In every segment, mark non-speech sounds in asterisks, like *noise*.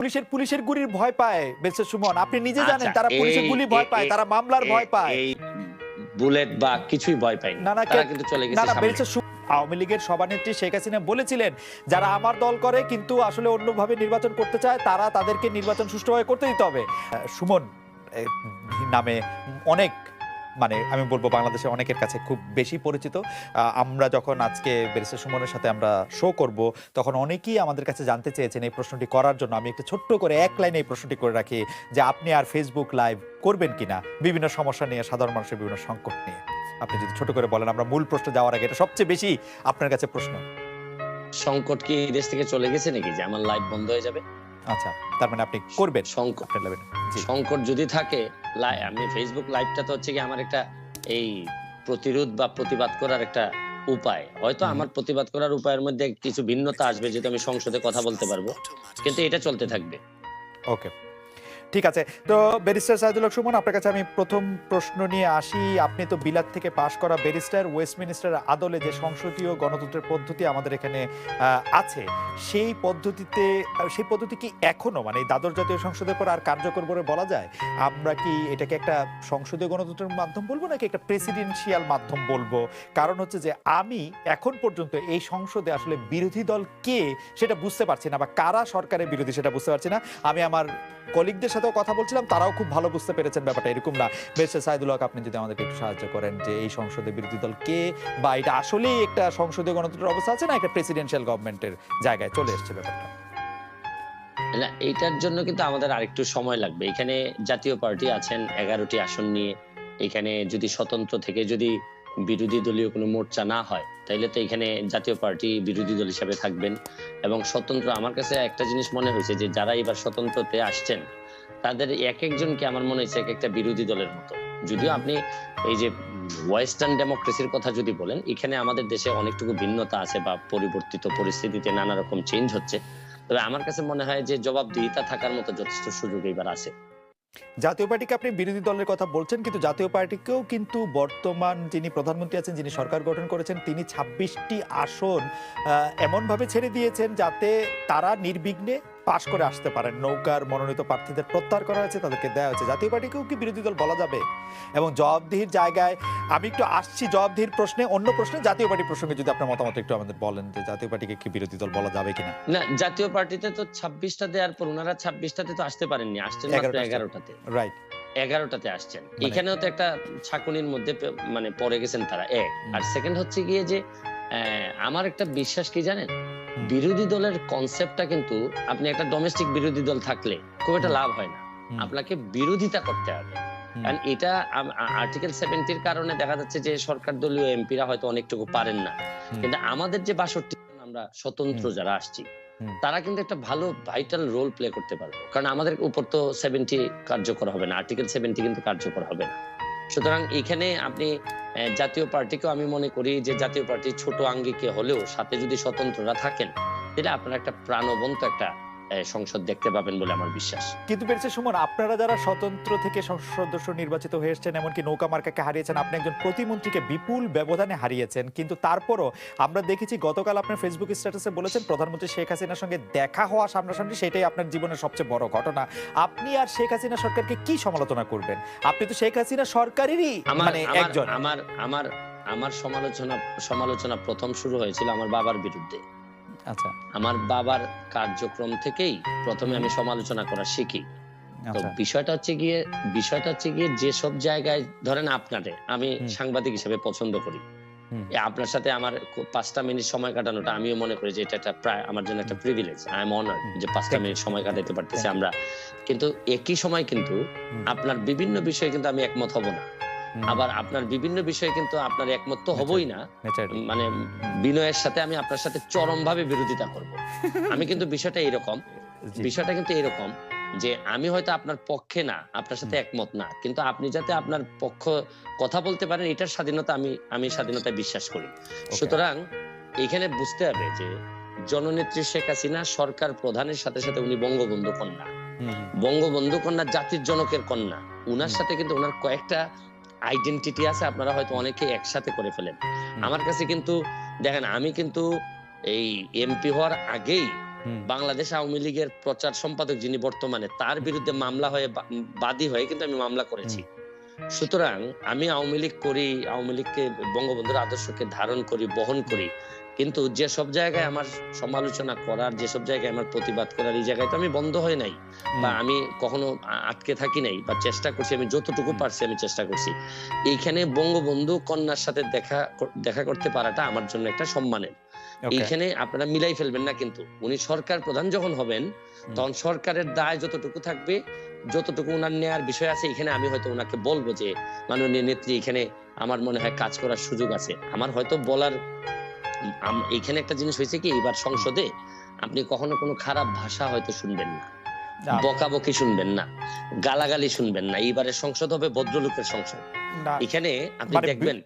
পুলিশের পুলিশের গুলির ভয় পায় বেসে সুমন। আপনি নিজে জানেন আচ্ছা, তারা পুলিশের গুলি ভয় পায় তারা মামলার ভয় পায়। বুলেট বা কিছুই ভয় পায় না, না, তারা কিন্তু চলে গেছে না। বেলসে আওয়ামী লীগের সভানেত্রী শেখ হাসিনা বলেছিলেন যারা আমার দল করে কিন্তু আসলে অন্যভাবে নির্বাচন করতে চায় তারা তাদেরকে নির্বাচন সুষ্ঠুভাবে করতে দিতে হবে। সুমন নামে অনেক মানে আমি বলব বাংলাদেশে অনেকের কাছে খুব বেশি পরিচিত। আমরা যখন আজকে ব্যারিস্টার সুমনের সাথে আমরা শো করব, তখন অনেকেই আমাদের কাছে জানতে চেয়েছেন এই প্রশ্নটি করার জন্য। আমি একটু ছোট্ট করে এক লাইনে এই প্রশ্নটি করে রাখি যে আপনি আর ফেসবুক লাইভ করবেন কিনা? বিভিন্ন সমস্যা নিয়ে সাধারণ মানুষের বিভিন্ন সংকট নিয়ে। আপনি যদি ছোট করে বলেন, আমরা মূল প্রশ্ন যাওয়ার আগে এটা সবচেয়ে বেশি আপনার কাছে প্রশ্ন। সংকট কি দেশ থেকে চলে গেছে নাকি? যে আমার লাইফ বন্ধ হয়ে যাবে? আচ্ছা তার মানে আপনি করবেন সংকট। সংকট যদি থাকে লাই- আমি ফেসবুক লাইভটা তো হচ্ছে কি আমার একটা এই প্রতিরোধ বা প্রতিবাদ করার একটা উপায়। হয়তো আমার প্রতিবাদ করার উপায়ের মধ্যে কিছু ভিন্নতা আসবে যেহেতু আমি সংসদে কথা বলতে পারব। কিন্তু এটা চলতে থাকবে। ওকে। ঠিক আছে। তো ব্যারিস্টার সাইদুল হক সুমন, আপনার কাছে আমি প্রথম প্রশ্ন নিয়ে আসি। আপনি তো বিলাত থেকে পাশ করা ব্যারিস্টার, ওয়েস্টমিনিস্টার আদলে যে সংসদীয় গণতন্ত্রের পদ্ধতি আমাদের এখানে আছে, সেই পদ্ধতিতে, সেই পদ্ধতি কি এখনও মানে দ্বাদশ জাতীয় সংসদের পর আর কার্যকর বলে বলা যায়? আমরা কি এটাকে একটা সংসদীয় গণতন্ত্রের মাধ্যম বলব, নাকি একটা প্রেসিডেন্সিয়াল মাধ্যম বলব? কারণ হচ্ছে যে আমি এখন পর্যন্ত এই সংসদে আসলে বিরোধী দল কে, সেটা বুঝতে পারছি না, বা কারা সরকারের বিরোধী সেটা বুঝতে পারছি না। আমি আমার কলিগদের সাথেও কথা বলছিলাম, তারাও খুব ভালো বুঝতে পেরেছেন ব্যাপারটা, এরকম না। বেশ, সাইদুল হক, আপনি যদি আমাদেরকে একটু সাহায্য করেন যে এই সংসদে বিরোধী দল কে বা এটা আসলেই একটা সংসদীয় গণতন্ত্রের অবস্থা আছে না একটা প্রেসিডেন্সিয়াল গভর্নমেন্টের জায়গায়? চলে এসেছে ব্যাপারটা। না এইটার জন্য কিন্তু আমাদের আরেকটু সময় লাগবে। এখানে জাতীয় পার্টি আছেন, এগারোটি আসন নিয়ে। এখানে যদি স্বতন্ত্র থেকে যদি বিরোধী দলীয় কোনো মোর্চা না হয়, তাইলে তো এখানে জাতীয় পার্টি বিরোধী দল হিসাবে থাকবেন। এবং স্বতন্ত্র, আমার কাছে একটা জিনিস মনে হয়েছে যে যারা এবার স্বতন্ত্রতে আসছেন তাদের এক একজনকে আমার মনে হয়েছে এক একটা বিরোধী দলের মতো। যদিও আপনি এই যে ওয়েস্টার্ন ডেমোক্রেসির কথা যদি বলেন, এখানে আমাদের দেশে অনেকটুকু ভিন্নতা আছে বা পরিবর্তিত পরিস্থিতিতে নানা রকম চেঞ্জ হচ্ছে। তবে আমার কাছে মনে হয় যে জবাবদিহিতা থাকার মতো যথেষ্ট সুযোগ এবার আছে। জাতীয় পার্টিকে আপনি বিরোধী দলের কথা বলছেন, কিন্তু জাতীয় পার্টিকেও কিন্তু বর্তমান যিনি প্রধানমন্ত্রী আছেন, যিনি সরকার গঠন করেছেন, তিনি ছাব্বিশটি আসন এমনভাবে ছেড়ে দিয়েছেন যাতে তারা নির্বিঘ্নে পাশ করে আসতে পারেন। নৌকার মনোনীত প্রার্থীদের প্রত্যাহার করা হয়েছে তাদেরকে দেওয়া হয়েছে। জাতীয় পার্টিকেও কি বিরোধী দল বলা যাবে? এবং জবাবদিহির জায়গায় আমি একটু আসছি জবাবদিহির প্রশ্নে অন্য প্রশ্নে জাতীয় পার্টি প্রসঙ্গে যদি আপনার মতামত একটু আমাদের বলেন যে জাতীয় পার্টিকে কি বিরোধী দল বলা যাবে কিনা। না জাতীয় পার্টিতে তো ছাব্বিশটা দেওয়ার পর ওনারা ছাব্বিশটাতে তো আসতে পারেননি আসছেন মাত্র এগারোটাতে। রাইট এগারোটাতে আসছেন। মানে- এখানেও তো একটা ছাকুনির মধ্যে মানে পড়ে গেছেন তারা এক। আর সেকেন্ড হচ্ছে গিয়ে যে আহ, আমার একটা বিশ্বাস কি জানেন। বিরোধী দলের কনসেপ্টটা কিন্তু আপনি একটা ডোমেস্টিক বিরোধী দল থাকলে খুব একটা লাভ হয় না। আপনাকে বিরোধিতা করতে হবে। কারণ এটা আর্টিকেল সেভেন্টির কারণে দেখা যাচ্ছে যে সরকার দলীয় এমপিরা হয়তো অনেকটুকু পারেন না। কিন্তু আমাদের যে বাষট্টি আমরা স্বতন্ত্র যারা আসছি তারা কিন্তু একটা ভালো ভাইটাল রোল প্লে করতে পারবে। কারণ আমাদের উপর তো সেভেন্টি কার্যকর হবে না আর্টিকেল সেভেন্টি কিন্তু কার্যকর হবে না। সুতরাং এখানে আপনি জাতীয় পার্টিকেও আমি মনে করি যে জাতীয় পার্টি ছোট আঙ্গিকে হলেও সাথে যদি স্বতন্ত্ররা থাকেন তাহলে আপনার একটা প্রাণবন্ত একটা সংসদ দেখতে পাবেন বলে আমার বিশ্বাস। কিন্তু পেরেছে সুমন আপনারা যারা স্বতন্ত্র থেকে সংসদ সদস্য নির্বাচিত হয়ে এসেছেন এমনকি নৌকা মার্কাকে হারিয়েছেন আপনি একজন প্রতিমন্ত্রীকে বিপুল ব্যবধানে হারিয়েছেন। কিন্তু তারপরও আমরা দেখেছি গতকাল আপনার ফেসবুক স্ট্যাটাসে বলেছেন প্রধানমন্ত্রী শেখ হাসিনার সঙ্গে দেখা হওয়া সামনাসামনি সেটাই আপনার জীবনের সবচেয়ে বড় ঘটনা। আপনি আর শেখ হাসিনা সরকারকে কি সমালোচনা করবেন? আপনি তো শেখ হাসিনা সরকারেরই মানে একজন। আমার আমার আমার সমালোচনা সমালোচনা প্রথম শুরু হয়েছিল আমার বাবার বিরুদ্ধে। আচ্ছা। আমার বাবার কার্যক্রম থেকেই প্রথমে আমি সমালোচনা করা শিখি। তো আচ্ছা। বিষয়টা হচ্ছে গিয়ে বিষয়টা হচ্ছে গিয়ে যেসব জায়গায় ধরেন আপনারে আমি সাংবাদিক হিসেবে পছন্দ করি। আপনার সাথে আমার পাঁচটা মিনিট সময় কাটানোটা আমিও মনে করি যে এটা একটা প্রায় আমার জন্য একটা প্রিভিলেজ আই এম অনার যে পাঁচটা মিনিট সময় কাটাতে পারতেছি আমরা। কিন্তু একই সময় কিন্তু আপনার বিভিন্ন বিষয়ে কিন্তু আমি একমত হব না। আবার আপনার বিভিন্ন বিষয়ে কিন্তু আপনার একমত তো হবই না। মানে বিনয়ের সাথে আমি আপনার সাথে চরম ভাবে বিরোধিতা করব। *laughs* আমি কিন্তু বিষয়টা এরকম বিষয়টা কিন্তু এরকম যে আমি হয়তো আপনার পক্ষে না আপনার সাথে একমত না কিন্তু আপনি যাতে আপনার পক্ষ কথা বলতে পারেন এটার স্বাধীনতা আমি আমি স্বাধীনতায় বিশ্বাস করি। সুতরাং এখানে বুঝতে হবে যে জননেত্রী শেখ হাসিনা সরকার প্রধানের সাথে সাথে উনি বঙ্গবন্ধু কন্যা। বঙ্গবন্ধু কন্যা জাতির জনকের কন্যা। উনার সাথে কিন্তু ওনার কয়েকটা আইডেন্টিটি আছে আপনারা হয়তো অনেকে একসাথে করে ফেলেন। আমার কাছে কিন্তু দেখেন আমি কিন্তু এই এমপি হওয়ার আগেই বাংলাদেশ আওয়ামী লীগের প্রচার সম্পাদক যিনি বর্তমানে তার বিরুদ্ধে মামলা হয়ে বাদী হয়ে কিন্তু আমি মামলা করেছি। সুতরাং আমি আওয়ামী লীগ করি আওয়ামী লীগকে বঙ্গবন্ধুর আদর্শকে ধারণ করি বহন করি। কিন্তু যে সব জায়গায় আমার সমালোচনা করার যেসব জায়গায় আমার প্রতিবাদ করার এই জায়গায় তো আমি বন্ধ হয় নাই। বা আমি কখনো আটকে থাকি নাই বা চেষ্টা করছি আমি যতটুকু পারছি আমি চেষ্টা করছি। এইখানে বঙ্গবন্ধু কন্যার সাথে দেখা দেখা করতে পারাটা আমার জন্য একটা সম্মানের। এইখানে আপনারা মিলাই ফেলবেন না কিন্তু। উনি সরকার প্রধান যখন হবেন তখন সরকারের দায় যতটুকু থাকবে যতটুকু ওনার নেয়ার বিষয় আছে এখানে আমি হয়তো ওনাকে বলব যে মাননীয় নেত্রী এখানে আমার মনে হয় কাজ করার সুযোগ আছে। আমার হয়তো বলার এইখানে একটা জিনিস হয়েছে কি এবার সংসদে আপনি কখনো কোনো খারাপ ভাষা হয়তো শুনবেন না বকাবকি শুনবেন না গালাগালি শুনবেন না এইবারের সংসদ হবে ভদ্রলোকের সংসদ। এখানে আপনি মানে দেখবেন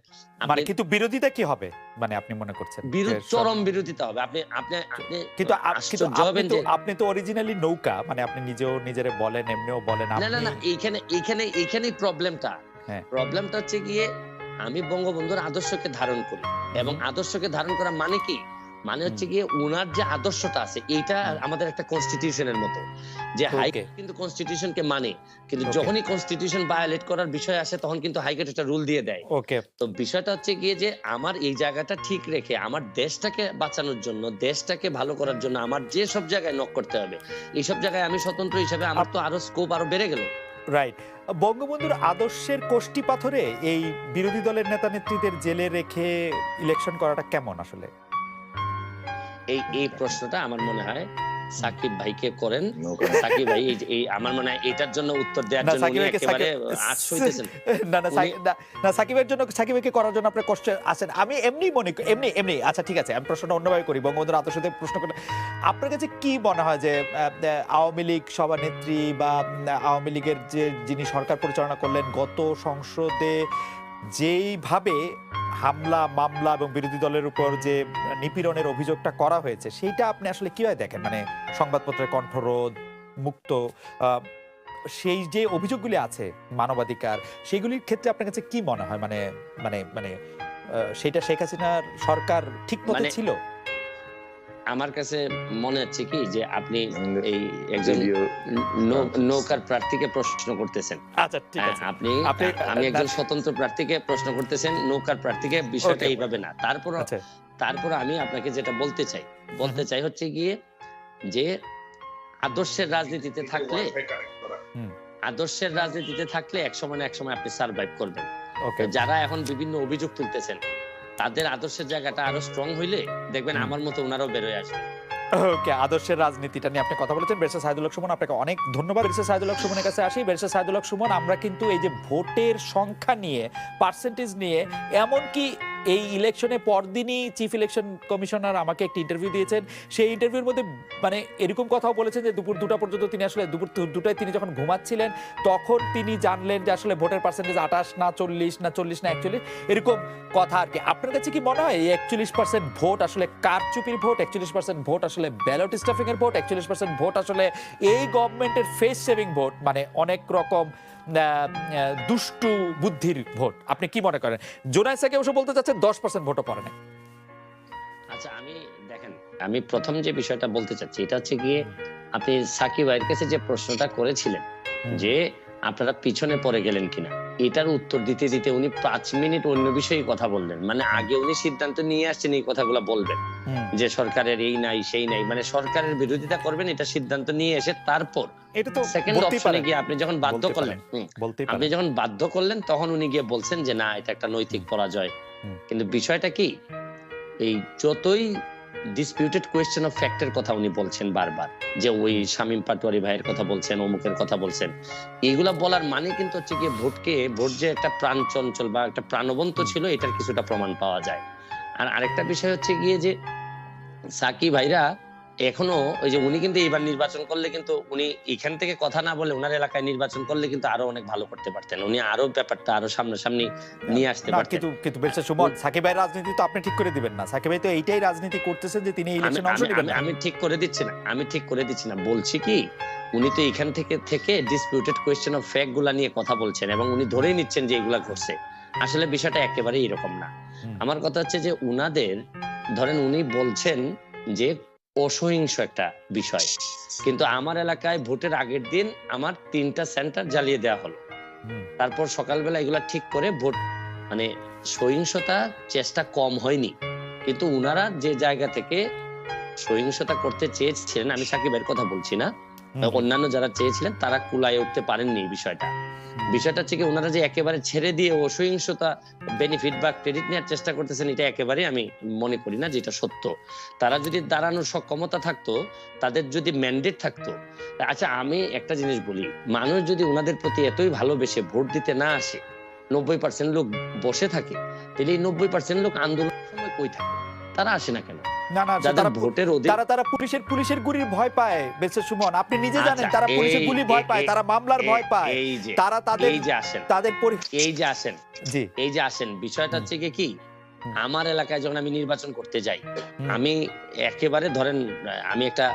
মানে কিন্তু বিরোধিতা কি হবে মানে আপনি মনে করছেন? বিরোধ চরম বিরোধিতা হবে। আপনি আপনি আপনি কিন্তু কিন্তু আপনি তো অরিজিনালি নৌকা মানে আপনি নিজেও নিজেরে বলেন এমনিও বলেন না না না এইখানে এইখানে এইখানেই প্রবলেমটা হ্যাঁ। প্রবলেমটা হচ্ছে গিয়ে আমি বঙ্গবন্ধুর আদর্শকে ধারণ করি। এবং আদর্শকে ধারণ করা মানে কি? মানে হচ্ছে গিয়ে উনার যে আদর্শটা আছে এইটা আমাদের একটা কনস্টিটিউশনের মতো। যে হাই Okay. কিন্তু কনস্টিটিউশনকে মানে। কিন্তু যখনই কনস্টিটিউশন ভায়োলেট করার বিষয় আসে তখন কিন্তু হাইকোর্ট একটা রুল দিয়ে দেয়। ওকে তো বিষয়টা হচ্ছে গিয়ে যে আমার এই জায়গাটা ঠিক রেখে আমার দেশটাকে বাঁচানোর জন্য দেশটাকে ভালো করার জন্য আমার যে সব জায়গায় নক করতে হবে এইসব জায়গায় আমি স্বতন্ত্র হিসেবে আমার তো আরও স্কোপ আরও বেড়ে গেল। রাইট বঙ্গবন্ধুর আদর্শের কোষ্টি পাথরে এই বিরোধী দলের নেতা নেত্রীদের জেলে রেখে ইলেকশন করাটা কেমন আসলে? এই এই প্রশ্নটা আমার মনে হয় সাকিব ভাইকে করেন। সাকিব ভাই এই আমার মনে হয় এটার জন্য উত্তর দেওয়ার জন্য উনি একেবারে হইতেছেন। *laughs* না না না, সাকিবের জন্য সাকিবকে করার জন্য আপনার কষ্ট আছেন। আমি এমনি মনে করি- এমনি এমনি। আচ্ছা ঠিক আছে আমি প্রশ্নটা অন্যভাবে করি। বঙ্গবন্ধুর আদর্শতে প্রশ্ন করে আপনার কাছে কি মনে হয় যে আওয়ামী লীগ সভানেত্রী বা আওয়ামী লীগের যে যিনি সরকার পরিচালনা করলেন গত সংসদে যেইভাবে হামলা মামলা এবং বিরোধী দলের উপর যে নিপীড়নের অভিযোগটা করা হয়েছে সেইটা আপনি আসলে কীভাবে দেখেন? মানে সংবাদপত্রের কণ্ঠরোধ মুক্ত সেই যে অভিযোগগুলি আছে মানবাধিকার সেগুলির ক্ষেত্রে আপনার কাছে কি মনে হয়? মানে মানে মানে সেটা শেখ হাসিনার সরকার ঠিক মতো মানে ছিল? আমার কাছে মনে হচ্ছে কি যে আপনি এই একজন নৌকার প্রার্থীকে প্রশ্ন করতেছেন। আচ্ছা ঠিক হ্যাঁ, আছে। আপনি আমি একজন স্বতন্ত্র প্রার্থীকে প্রশ্ন করতেছেন নৌকার প্রার্থীকে বিষয়টা এইভাবে না। তারপর আচ্ছা। তারপর আমি আপনাকে যেটা বলতে চাই বলতে চাই হচ্ছে গিয়ে যে আদর্শের রাজনীতিতে থাকলে আদর্শের রাজনীতিতে থাকলে এক সময় না এক সময় আপনি সার্ভাইভ করবেন। ওকে যারা এখন বিভিন্ন অভিযোগ তুলতেছেন তাদের আদর্শের জায়গাটা আরও স্ট্রং হইলে দেখবেন আমার মতো ওনারাও বেরোয় আসবে ওকে আদর্শের রাজনীতিটা নিয়ে আপনি কথা বলেছেন। বেরসা সাইদুল সুমন আপনাকে অনেক ধন্যবাদ। বেরসা সাইদুল সুমনের কাছে আসি। বেরসা সাইদুল সুমন আমরা কিন্তু এই যে ভোটের সংখ্যা নিয়ে পার্সেন্টেজ নিয়ে এমনকি এই ইলেকশনে পরদিনই চিফ ইলেকশন কমিশনার আমাকে একটি ইন্টারভিউ দিয়েছেন। সেই ইন্টারভিউর মধ্যে মানে এরকম কথাও বলেছেন যে দুপুর দুটা পর্যন্ত তিনি আসলে দুপুর দুটায় তিনি যখন ঘুমাচ্ছিলেন, তখন তিনি জানলেন যে আসলে ভোটের পার্সেন্টেজ আঠাশ না চল্লিশ না চল্লিশ, না একচল্লিশ, এরকম কথা আর কি। আপনার কাছে কি মনে হয় এই একচল্লিশ পার্সেন্ট ভোট আসলে কারচুপির ভোট? একচল্লিশ পার্সেন্ট ভোট আসলে ব্যালট স্টাফিং এর ভোট? একচল্লিশ পার্সেন্ট ভোট আসলে এই গভর্নমেন্টের ফেস সেভিং ভোট? মানে অনেক রকম দুষ্টু বুদ্ধির ভোট। আপনি কি মনে করেন? জোনায় সাকে অবশ্য বলতে চাচ্ছেন দশ পার্সেন্ট ভোটও পড়ে না আচ্ছা আমি দেখেন আমি প্রথম যে বিষয়টা বলতে চাচ্ছি এটা হচ্ছে গিয়ে আপনি সাকিব ভাইয়ের কাছে যে প্রশ্নটা করেছিলেন যে আপনারা পিছনে পড়ে গেলেন কিনা। এটার উত্তর দিতে দিতে উনি পাঁচ মিনিট অন্য বিষয়ে কথা বললেন। মানে আগে উনি সিদ্ধান্ত নিয়ে আসছেন এই কথাগুলো বলবেন। যে সরকারের এই নাই সেই নাই। মানে সরকারের বিরোধিতা করবেন এটা সিদ্ধান্ত নিয়ে এসে তারপর সেকেন্ড অপশনে গিয়ে আপনি যখন বাধ্য করলেন আপনি যখন বাধ্য করলেন তখন উনি গিয়ে বলছেন যে না এটা একটা নৈতিক পরাজয়। কিন্তু বিষয়টা কি? এই যতই ডিসপিউটেড কোয়েশ্চেন অফ ফ্যাক্টের কথা উনি বলছেন বারবার যে ওই শামীম পাটোয়ারি ভাইয়ের কথা বলছেন অমুকের কথা বলছেন। এইগুলা বলার মানে কিন্তু হচ্ছে কি ভোটকে ভোট যে একটা প্রাণ চঞ্চল বা একটা প্রাণবন্ত ছিল এটার কিছুটা প্রমাণ পাওয়া যায়। আর আরেকটা বিষয় হচ্ছে গিয়ে যে সাকি ভাইরা এখনও ওই যে উনি কিন্তু এবার নির্বাচন করলে কিন্তু উনি এখান থেকে কথা না বলে ওনার এলাকায় নির্বাচন করলে কিন্তু আরও অনেক ভালো করতে পারতেন। উনি আরও ব্যাপারটা আরও সামনাসামনি নিয়ে আসতে পারতেন। কিন্তু কিন্তু বেরসা সুমন সাকিব ভাইয়ের রাজনীতি তো আপনি ঠিক করে দিবেন না। সাকিব ভাই তো এইটাই রাজনীতি করতেছেন যে তিনি আমি- ইলেকশন অংশ নেবেন আমি- ঠিক করে দিচ্ছি না আমি ঠিক করে দিচ্ছি না। বলছি কি উনি তো এখান থেকে থেকে ডিসপিউটেড কোয়েশ্চেন অফ ফ্যাক্টগুলা নিয়ে কথা বলছেন এবং উনি ধরেই নিচ্ছেন যে এগুলা ঘটছে। আসলে বিষয়টা একেবারে এরকম না। আমার কথা হচ্ছে যে উনাদের ধরেন উনি বলছেন যে অসহিংস একটা বিষয়। কিন্তু আমার এলাকায় ভোটের আগের দিন আমার তিনটা সেন্টার জ্বালিয়ে দেওয়া হলো। তারপর সকালবেলা এগুলা ঠিক করে ভোট মানে সহিংসতা চেষ্টা কম হয়নি। কিন্তু উনারা যে জায়গা থেকে সহিংসতা করতে চেয়েছিলেন আমি সাকিবের কথা বলছি না অন্যান্য যারা চেয়েছিলেন তারা কুলায় উঠতে পারেননি বিষয়টা। বিষয়টা হচ্ছে কি ওনারা যে একেবারে ছেড়ে দিয়ে অসহিংসতা বেনিফিট বা ক্রেডিট নেওয়ার চেষ্টা করতেছেন এটা একেবারে আমি মনে করি না যেটা সত্য। তারা যদি দাঁড়ানোর সক্ষমতা থাকতো তাদের যদি ম্যান্ডেট থাকতো আচ্ছা আমি একটা জিনিস বলি মানুষ যদি ওনাদের প্রতি এতই ভালোবেসে ভোট দিতে না আসে নব্বই পার্সেন্ট লোক বসে থাকে তাহলে এই নব্বই পার্সেন্ট লোক আন্দোলনের সময় কই থাকে? তারা আসে না কেন? না না যাদের ভোটের অধিক তারা তারা পুলিশের পুলিশের গুলির ভয় পায় বেসে সুমন। আপনি নিজে জানেন তারা পুলিশের গুলি ভয় পায় তারা মামলার ভয় পায়। তারা তাদের এই যে আসেন তাদের এই যে আসেন জি। এই যে আসেন বিষয়টা হচ্ছে কি? আমার এলাকায় যখন আমি নির্বাচন করতে যাই আমি একেবারে ধরেন আমি একটা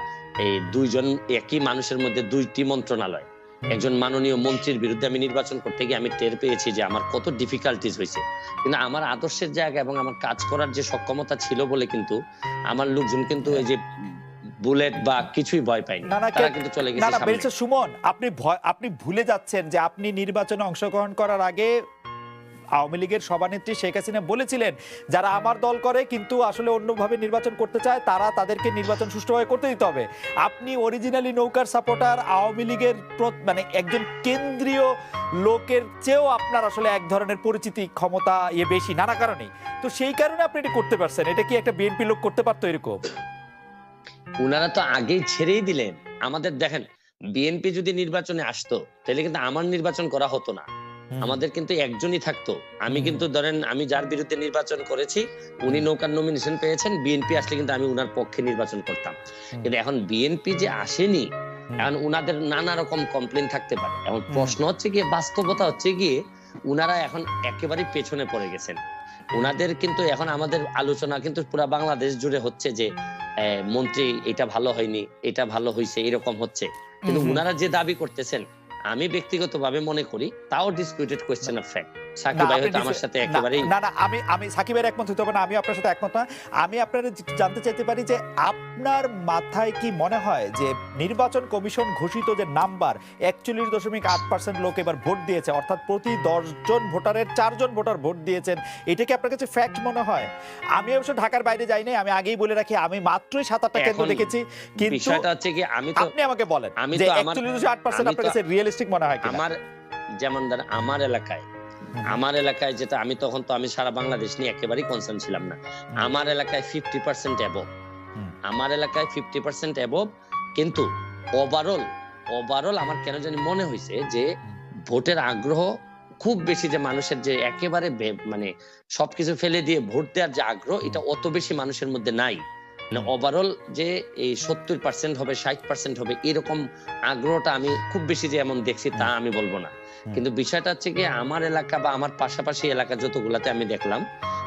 এই দুইজন একই মানুষের মধ্যে দুইটি মন্ত্রণালয়। একজন মাননীয় মন্ত্রীর বিরুদ্ধে আমি নির্বাচন করতে গিয়ে আমি টের পেয়েছি যে আমার কত ডিফিকাল্টিস হয়েছে কিন্তু আমার আদর্শের জায়গা এবং আমার কাজ করার যে সক্ষমতা ছিল বলে কিন্তু আমার লোকজন কিন্তু এই যে বুলেট বা কিছুই ভয় পায়নি না, না, তারা কিন্তু চলে গেছে সামনে। আপনি আপনি ভুলে যাচ্ছেন যে আপনি নির্বাচনে অংশগ্রহণ করার আগে আওয়ামী লীগের সভানেত্রী শেখ হাসিনা বলেছিলেন, যারা আমার দল করে কিন্তু আসলে অন্যভাবে নির্বাচন করতে চায়, তারা তাদেরকে নির্বাচন সুষ্ঠুভাবে করতে দিতে হবে। আপনি অরিজিনালি নৌকার সাপোর্টার আওয়ামী লীগের মানে একজন কেন্দ্রীয় লোকের চেয়েও আপনার আসলে এক ধরনের পরিচিতি, ক্ষমতা ইয়ে বেশি নানা কারণে। তো সেই কারণে আপনি এটা করতে পারছেন। এটা কি একটা বিএনপি লোক করতে পারতো এরকম? উনারা তো আগেই ছেড়েই দিলেন। আমাদের দেখেন, বিএনপি যদি নির্বাচনে আসতো, তাহলে কিন্তু আমার নির্বাচন করা হতো না। আমাদের কিন্তু একজনই থাকতো। আমি কিন্তু ধরেন আমি যার বিরুদ্ধে নির্বাচন করেছি উনি নৌকার নমিনেশন পেয়েছেন বিএনপি আসলে কিন্তু আমি উনার পক্ষে নির্বাচন করতাম। কিন্তু এখন বিএনপি যে আসেনি এখন উনাদের নানা রকম কমপ্লেন থাকতে পারে। এখন প্রশ্ন হচ্ছে গিয়ে বাস্তবতা হচ্ছে গিয়ে উনারা এখন একেবারে পেছনে পড়ে গেছেন। উনাদের কিন্তু এখন আমাদের আলোচনা কিন্তু পুরো বাংলাদেশ জুড়ে হচ্ছে যে মন্ত্রী এটা ভালো হয়নি এটা ভালো হয়েছে এরকম হচ্ছে। কিন্তু উনারা যে দাবি করতেছেন আমি ব্যক্তিগতভাবে মনে করি তাও disputed question of fact Shakib না, ভাই হয়তো আমার সাথে একেবারেই না না আমি আমি সাকিবের একমত হতে না আমি আপনার সাথে একমত না আমি আপনার জানতে চাইতে পারি যে আপনার মাথায় কি মনে হয় যে নির্বাচন কমিশন ঘোষিত যে নাম্বার একচল্লিশ দশমিক আট পার্সেন্ট লোক এবার ভোট দিয়েছে অর্থাৎ প্রতি দশজন ভোটারের চারজন ভোটার ভোট দিয়েছেন এটা কি আপনার কাছে ফ্যাক্ট মনে হয় আমি অবশ্য ঢাকার বাইরে যাই নাই আমি আগেই বলে রাখি আমি মাত্রই সাত আটটা কেন্দ্র দেখেছি কিন্তু বিষয়টা হচ্ছে কি আমি তো আপনি আমাকে বলেন আমি তো আমার- আপনার কাছে রিয়েলিস্টিক মনে হয় কিনা আমার যেমন ধর আমার এলাকায়। আমার এলাকায় যেটা আমি তখন তো আমি সারা বাংলাদেশ নিয়ে একেবারেই কনসার্ন ছিলাম না। আমার এলাকায় ফিফটি পার্সেন্ট অ্যাবভ আমার এলাকায় ফিফটি পার্সেন্ট অ্যাবভ কিন্তু ওভারঅল ওভারঅল আমার কেন জানি মনে হয়েছে যে ভোটের আগ্রহ খুব বেশি যে মানুষের যে একেবারে মানে সবকিছু ফেলে দিয়ে ভোট দেওয়ার যে আগ্রহ এটা অত বেশি মানুষের মধ্যে নাই। মানে ওভারঅল যে এই সত্তর পার্সেন্ট হবে ষাট পার্সেন্ট হবে এরকম আগ্রহটা আমি খুব বেশি যে এমন দেখছি তা আমি বলব না। কিন্তু বিষয়টা হচ্ছে কি আমার এলাকা বা আমার পাশাপাশি এলাকা যতগুলাতে আমি দেখলাম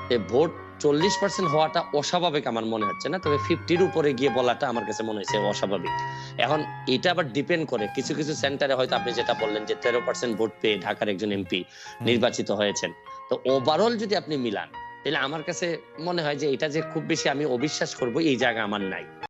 যে ভোট চল্লিশ পার্সেন্ট হওয়াটা অস্বাভাবিক আমার মনে হচ্ছে না। তবে ফিফটির উপরে গিয়ে বলাটা আমার কাছে মনে হয়েছে অস্বাভাবিক। এখন এটা আবার ডিপেন্ড করে কিছু কিছু সেন্টারে হয়তো আপনি যেটা বললেন যে তেরো পার্সেন্ট ভোট পেয়ে ঢাকার একজন এমপি নির্বাচিত হয়েছেন। তো ওভারঅল যদি আপনি মিলান তাহলে আমার কাছে মনে হয় যে এটা যে খুব বেশি আমি অবিশ্বাস করব, এই জায়গা আমার নাই।